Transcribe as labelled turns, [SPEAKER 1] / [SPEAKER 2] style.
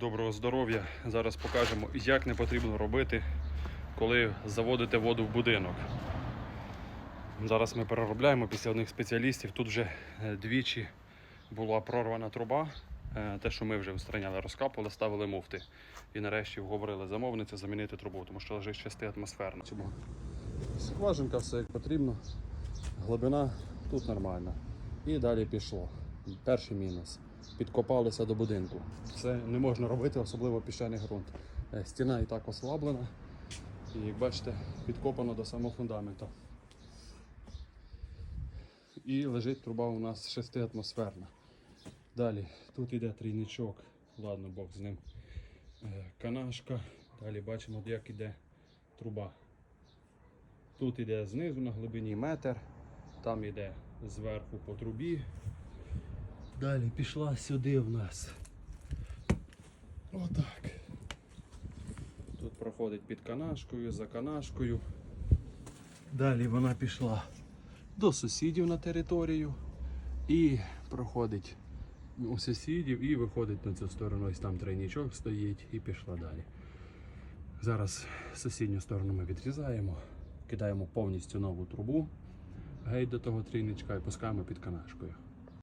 [SPEAKER 1] Доброго здоров'я! Зараз покажемо, як не потрібно робити, коли заводите воду в будинок. Зараз ми переробляємо після одних спеціалістів. Тут вже е, двічі була прорвана труба. Е, Те, що ми вже устраняли, розкапували, ставили муфти. І нарешті вговорили замовниці замінити трубу, тому що лежить 6 атмосферна. Скважинка все як потрібно. Глибина тут нормальна. І далі пішло. Перший мінус. Підкопалися до будинку. Це не можна робити, особливо піщаний ґрунт. Е, Стіна і так ослаблена. І як бачите, підкопано до самого фундаменту. І лежить труба у нас 6 атмосферна. Далі тут йде трійничок. Ладно, Бог з ним. Е, Канашка. Далі бачимо, як іде труба. Тут іде знизу на глибині метр, там іде зверху по трубі. Далі пішла сюди в нас. Отак. Тут проходить під канашкою, за канашкою. Далі вона пішла до сусідів на територію і проходить у сусідів і виходить на цю сторону. Ось там тройнічок стоїть і пішла далі. Зараз сусідню сторону ми відрізаємо, кидаємо повністю нову трубу геть до того трійничка і пускаємо під канашкою.